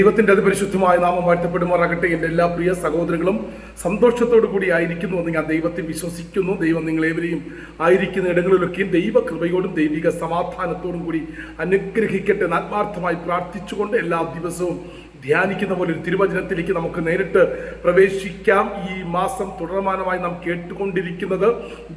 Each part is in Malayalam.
ദൈവത്തിന്റെ അതിപരിശുദ്ധമായ നാമം വാഴ്ത്തപ്പെടുമാറാകട്ടെ എന്റെ എല്ലാ പ്രിയ സഹോദരങ്ങളും. സന്തോഷത്തോടു കൂടി ആയിരിക്കുന്നു എന്ന് ഞാൻ ദൈവത്തിൽ വിശ്വസിക്കുന്നു. ദൈവം നിങ്ങളേവരെയും ആയിരിക്കുന്ന ഇടങ്ങളിലൊക്കെയും ദൈവകൃപയോടും ദൈവിക സമാധാനത്തോടും കൂടി അനുഗ്രഹിക്കട്ടെ ആത്മാർത്ഥമായി പ്രാർത്ഥിച്ചുകൊണ്ട് എല്ലാ ദിവസവും ധ്യാനിക്കുന്ന പോലെ ഒരു തിരുവചനത്തിലേക്ക് നമുക്ക് നേരിട്ട് പ്രവേശിക്കാം. ഈ മാസം തുടർമാനമായി നാം കേട്ടുകൊണ്ടിരിക്കുന്നത്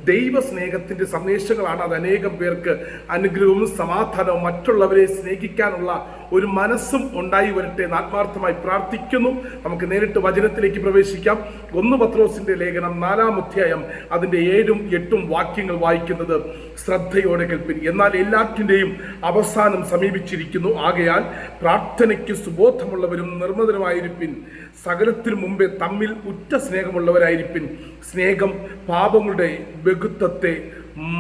ദൈവസ്നേഹത്തിന്റെ സന്ദേശങ്ങളാണ്. അത് അനേകം പേർക്ക് അനുഗ്രഹവും സമാധാനവും മറ്റുള്ളവരെ സ്നേഹിക്കാനുള്ള ഒരു മനസ്സും ഉണ്ടായി വരട്ടെ ആത്മാർത്ഥമായി പ്രാർത്ഥിക്കുന്നു. നമുക്ക് നേരിട്ട് വചനത്തിലേക്ക് പ്രവേശിക്കാം. ഒന്ന് പത്രോസിന്റെ ലേഖനം നാലാം അധ്യായം അതിന്റെ ഏഴും എട്ടും വാക്യങ്ങൾ വായിക്കുന്നത് ശ്രദ്ധയോടെ കേൾപ്പിൻ. എന്നാൽ എല്ലാറ്റിന്റെയും അവസാനം സമീപിച്ചിരിക്കുന്നു. ആകയാൽ പ്രാർത്ഥനയ്ക്ക് സുബോധമുള്ളവരും നിർമ്മതരുമായിരിപ്പിൻ. സകലത്തിനു മുമ്പേ തമ്മിൽ ഉറ്റ സ്നേഹമുള്ളവരായിരിപ്പിൻ. സ്നേഹം പാപങ്ങളുടെ ബഹുത്വത്തെ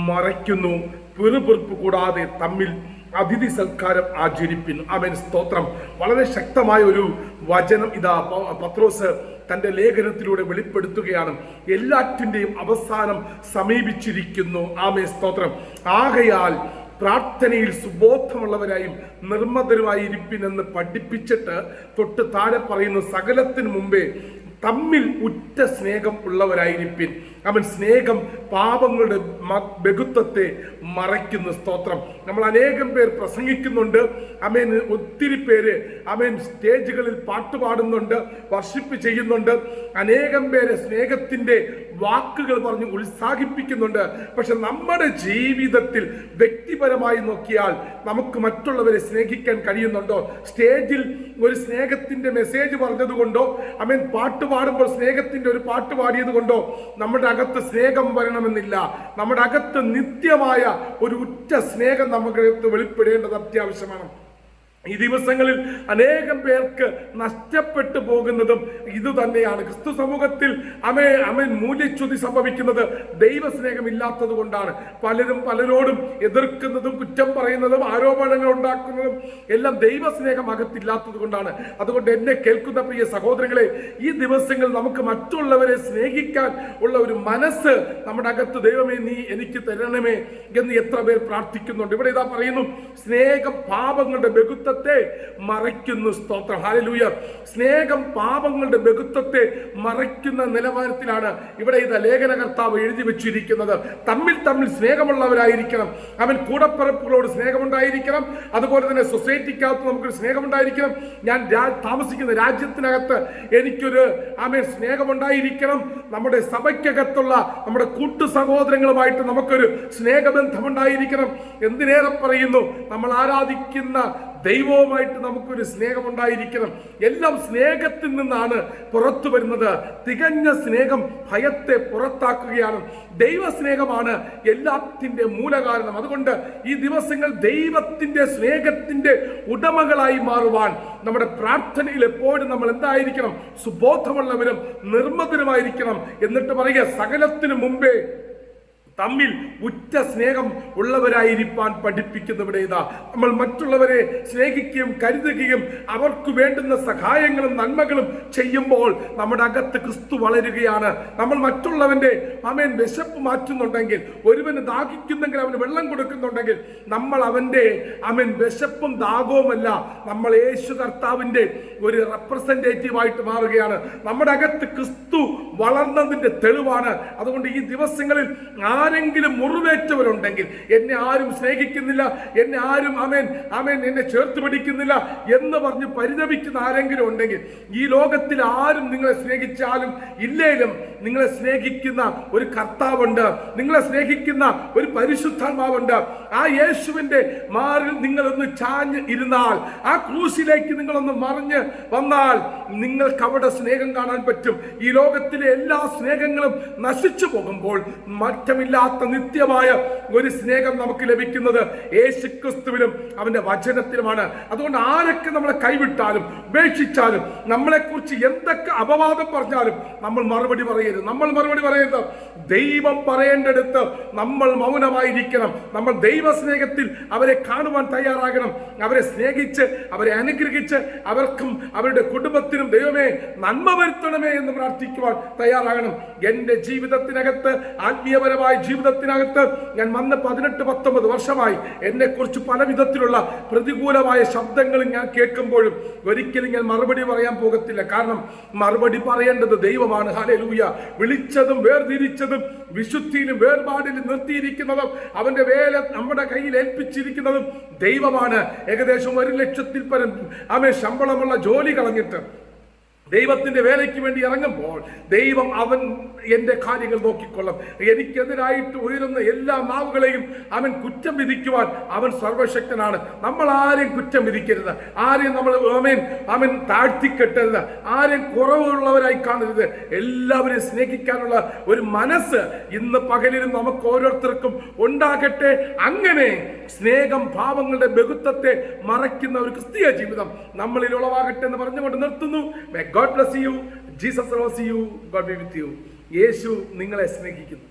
മറയ്ക്കുന്നു. പിറുപിറുപ്പ് കൂടാതെ തമ്മിൽ അതിഥി സൽക്കാരം ആചരിപ്പിൻ. അവൻ സ്തോത്രം. വളരെ ശക്തമായ ഒരു വചനം ഇതാ പത്രോസ് തന്റെ ലേഖനത്തിലൂടെ വെളിപ്പെടുത്തുകയാണ്. എല്ലാറ്റിന്റെയും അവസാനം സമീപിച്ചിരിക്കുന്നു. ആമേ സ്തോത്രം. ആകയാൽ പ്രാർത്ഥനയിൽ സുബോധമുള്ളവരായും നിർമ്മതരുമായി ഇരിപ്പിനെന്ന് പഠിപ്പിച്ചിട്ട് തൊട്ട് താഴെ പറയുന്ന സകലത്തിന് മുമ്പേ തമ്മിൽ ഉറ്റ സ്നേഹം ഉള്ളവരായിരിപ്പിൻ. അവൻ സ്നേഹം പാപങ്ങളുടെ ബഹുത്വത്തെ മറയ്ക്കുന്ന സ്തോത്രം. നമ്മൾ അനേകം പേർ പ്രസംഗിക്കുന്നുണ്ട്. അമേൻ ഒത്തിരി പേര് അമേൻ സ്റ്റേജുകളിൽ പാട്ട് പാടുന്നുണ്ട് വർഷിപ്പ് ചെയ്യുന്നുണ്ട്. അനേകം പേരെ സ്നേഹത്തിന്റെ വാക്കുകൾ പറഞ്ഞ് ഉത്സാഹിപ്പിക്കുന്നുണ്ട്. പക്ഷെ നമ്മുടെ ജീവിതത്തിൽ വ്യക്തിപരമായി നോക്കിയാൽ നമുക്ക് മറ്റുള്ളവരെ സ്നേഹിക്കാൻ കഴിയുന്നുണ്ടോ? സ്റ്റേജിൽ ഒരു സ്നേഹത്തിന്റെ മെസ്സേജ് പറഞ്ഞതുകൊണ്ടോ? അമേൻ പാട്ട് പാടുമ്പോൾ സ്നേഹത്തിന്റെ ഒരു പാട്ട് പാടിയത് കൊണ്ടോ നമ്മുടെ അകത്ത് സ്നേഹം വരണമെന്നില്ല. നമ്മുടെ അകത്ത് നിത്യമായ ഒരു ഉറ്റ സ്നേഹം നമുക്ക് വെളിപ്പെടേണ്ടത് അത്യാവശ്യമാണ്. ഈ ദിവസങ്ങളിൽ അനേകം പേർക്ക് നഷ്ടപ്പെട്ടു പോകുന്നതും ഇത് തന്നെയാണ്. ക്രിസ്തു സമൂഹത്തിൽ അമേ അമൻ മൂല്യച്യുതി സംഭവിക്കുന്നത് ദൈവസ്നേഹമില്ലാത്തത് കൊണ്ടാണ്. പലരും പലരോടും എതിർക്കുന്നതും കുറ്റം പറയുന്നതും ആരോപണങ്ങൾ ഉണ്ടാക്കുന്നതും എല്ലാം ദൈവസ്നേഹം അകത്തില്ലാത്തത് കൊണ്ടാണ്. അതുകൊണ്ട് എന്നെ കേൾക്കുന്ന പ്രിയ സഹോദരങ്ങളെ ഈ ദിവസങ്ങൾ നമുക്ക് മറ്റുള്ളവരെ സ്നേഹിക്കാൻ ഉള്ള ഒരു മനസ്സ് നമ്മുടെ അകത്ത് ദൈവമേ നീ എനിക്ക് തരണമേ എന്ന് എത്ര പേർ പ്രാർത്ഥിക്കുന്നുണ്ട്. ഇവിടെ ഇതാ പറയുന്നു സ്നേഹം പാപങ്ങളുടെ ബഹുത്വത്തെ മറയ്ക്കുന്നു സ്തോത്രം. ഹാലലൂയ സ്നേഹം പാപങ്ങളുടെ ബഹുത്വത്തെ മറയ്ക്കുന്ന നിലവാരത്തിലാണ് ഇവിടെ ഇത് ലേഖനകർത്താവ് എഴുതി വെച്ചിരിക്കുന്നത്. തമ്മിൽ തമ്മിൽ സ്നേഹമുള്ളവരായിരിക്കണം. അവൻ കൂടപ്പിറപ്പുകളോട് സ്നേഹമുണ്ടായിരിക്കണം. അതുപോലെ തന്നെ സൊസൈറ്റിക്കകത്ത് നമുക്കൊരു സ്നേഹമുണ്ടായിരിക്കണം. ഞാൻ താമസിക്കുന്ന രാജ്യത്തിനകത്ത് എനിക്കൊരു ആമേ സ്നേഹമുണ്ടായിരിക്കണം. നമ്മുടെ സഭയ്ക്കകത്തുള്ള നമ്മുടെ കൂട്ടു സഹോദരങ്ങളുമായിട്ട് നമുക്കൊരു സ്നേഹബന്ധമുണ്ടായിരിക്കണം. എന്തിനേറെ പറയുന്നു? നമ്മൾ ആരാധിക്കുന്ന ദൈവവുമായിട്ട് നമുക്കൊരു സ്നേഹമുണ്ടായിരിക്കണം. എല്ലാം സ്നേഹത്തിൽ നിന്നാണ് പുറത്തു വരുന്നത്. തികഞ്ഞ സ്നേഹം ഭയത്തെ പുറത്താക്കുകയാണ്. ദൈവസ്നേഹമാണ് എല്ലാത്തിന്റെ മൂലകാരണം. അതുകൊണ്ട് ഈ ദിവസങ്ങൾ ദൈവത്തിന്റെ സ്നേഹത്തിന്റെ ഉടമകളായി മാറുവാൻ നമ്മുടെ പ്രാർത്ഥനയിൽ എപ്പോഴും നമ്മൾ എന്തായിരിക്കണം? സുബോധമുള്ളവരും നിർമ്മതരുമായിരിക്കണം. എന്നിട്ട് പറയുക സകലത്തിനു മുമ്പേ തമ്മിൽ ഉറ്റ സ്നേഹം ഉള്ളവരായിരിക്കാൻ പഠിപ്പിക്കുന്നവിടെ ഇതാ. നമ്മൾ മറ്റുള്ളവരെ സ്നേഹിക്കുകയും കരുതുകയും അവർക്ക് വേണ്ടുന്ന സഹായങ്ങളും നന്മകളും ചെയ്യുമ്പോൾ നമ്മുടെ അകത്ത് ക്രിസ്തു വളരുകയാണ്. നമ്മൾ മറ്റുള്ളവന്റെ അമേൻ വിശപ്പ് മാറ്റുന്നുണ്ടെങ്കിൽ ഒരുവന് ദാഹിക്കുന്നെങ്കിൽ അവന് വെള്ളം കൊടുക്കുന്നുണ്ടെങ്കിൽ നമ്മൾ അവന്റെ അമേൻ വിശപ്പും ദാഹവുമല്ല നമ്മൾ യേശു കർത്താവിന്റെ ഒരു റെപ്രസെന്റേറ്റീവ് ആയിട്ട് മാറുകയാണ്. നമ്മുടെ അകത്ത് ക്രിസ്തു വളർന്നതിന്റെ തെളിവാണ്. അതുകൊണ്ട് ഈ ദിവസങ്ങളിൽ ആരെങ്കിലും മുറിവേറ്റവരുണ്ടെങ്കിൽ എന്നെ ആരും സ്നേഹിക്കുന്നില്ല എന്നെ ആരും അമേൻ അമേൻ എന്നെ ചേർത്ത് പിടിക്കുന്നില്ല എന്ന് പറഞ്ഞ് പരിതപിക്കുന്ന ആരെങ്കിലും ഉണ്ടെങ്കിൽ ഈ ലോകത്തിൽ ആരും നിങ്ങളെ സ്നേഹിച്ചാലും ഇല്ലേലും നിങ്ങളെ സ്നേഹിക്കുന്ന ഒരു കർത്താവുണ്ട് നിങ്ങളെ സ്നേഹിക്കുന്ന ഒരു പരിശുദ്ധാത്മാവുണ്ട്. ആ യേശുവിന്റെ മാറിൽ നിങ്ങളൊന്ന് ചാഞ്ഞ് ഇരുന്നാൽ ആ ക്രൂസിലേക്ക് നിങ്ങളൊന്ന് മറിഞ്ഞ് വന്നാൽ നിങ്ങൾക്ക് അവിടെ സ്നേഹം കാണാൻ പറ്റും. ഈ ലോകത്തിലെ എല്ലാ സ്നേഹങ്ങളും നശിച്ചു പോകുമ്പോൾ മാറ്റമില്ലാത്ത നിത്യമായ ഒരു സ്നേഹം നമുക്ക് ലഭിക്കുന്നത് യേശുക്രിസ്തുവിലും അവന്റെ വചനത്തിലുമാണ്. അതുകൊണ്ട് ആരൊക്കെ നമ്മളെ കൈവിട്ടാലും ഉപേക്ഷിച്ചാലും നമ്മളെക്കുറിച്ച് എന്തൊക്കെ അപവാദം പറഞ്ഞാലും നമ്മൾ മറുപടി പറയരുത്. നമ്മൾ മറുപടി പറയരുത്. ദൈവം പറയേണ്ടടുത്ത് നമ്മൾ മൗനമായിരിക്കണം. നമ്മൾ ദൈവസ്നേഹത്തിൽ അവരെ കാണുവാൻ തയ്യാറാകണം. അവരെ സ്നേഹിച്ച് അവരെ അനുഗ്രഹിച്ച് അവർക്കും അവരുടെ കുടുംബത്തിനും ദൈവമേ നന്മ വരുത്തണമേ എന്ന് പ്രാർത്ഥിക്കുവാൻ തയ്യാറാകണം. എന്റെ ജീവിതത്തിനകത്ത് ആത്മീയപരമായി ജീവിതത്തിനകത്ത് ഞാൻ വന്ന പതിനെട്ട് പത്തൊമ്പത് വർഷമായി എന്നെക്കുറിച്ച് പല വിധത്തിലുള്ള പ്രതികൂലമായ ശബ്ദങ്ങൾ ഞാൻ കേൾക്കുമ്പോഴും ഒരിക്കലും ഞാൻ മറുപടി പറയാൻ പോകത്തില്ല. കാരണം മറുപടി പറയേണ്ടത് ദൈവമാണ്. ഹാലലൂയ വിളിച്ചതും വേർതിരിച്ചതും വിശുദ്ധിയിലും വേർപാടിലും നിർത്തിയിരിക്കുന്നതും അവന്റെ വേല നമ്മുടെ കയ്യിൽ ഏൽപ്പിച്ചിരിക്കുന്നതും ദൈവമാണ്. ഏകദേശം ഒരു ലക്ഷത്തിൽ പരം ആമേ ശമ്പളമുള്ള ജോലി കളഞ്ഞിട്ട് ദൈവത്തിന്റെ വേലയ്ക്ക് വേണ്ടി ഇറങ്ങുമ്പോൾ ദൈവം അവൻ എന്റെ കാര്യങ്ങൾ നോക്കിക്കൊള്ളും. എനിക്കെതിരായിട്ട് ഉയരുന്ന എല്ലാ മാവുകളെയും അവൻ കുറ്റം വിധിക്കുവാൻ അവൻ സർവശക്തനാണ്. നമ്മൾ ആരെയും കുറ്റം വിധിക്കരുത്. ആരെയും നമ്മൾ അവൻ അവൻ താഴ്ത്തിക്കെട്ടരുത്. ആരെയും കുറവുള്ളവരായി കാണരുത്. എല്ലാവരെയും സ്നേഹിക്കാനുള്ള ഒരു മനസ്സ് ഇന്ന് പകലിലും നമുക്ക് ഓരോരുത്തർക്കും ഉണ്ടാകട്ടെ. അങ്ങനെ സ്നേഹം ഭാവങ്ങളുടെ ബഹുത്വത്തെ മറയ്ക്കുന്ന ഒരു ക്രിസ്തീയ ജീവിതം നമ്മളിൽ ഉളവാകട്ടെ എന്ന് പറഞ്ഞുകൊണ്ട് നിർത്തുന്നു. God bless you Jesus loves you God be with you യേശു നിങ്ങളെ സ്നേഹിക്കുന്നു.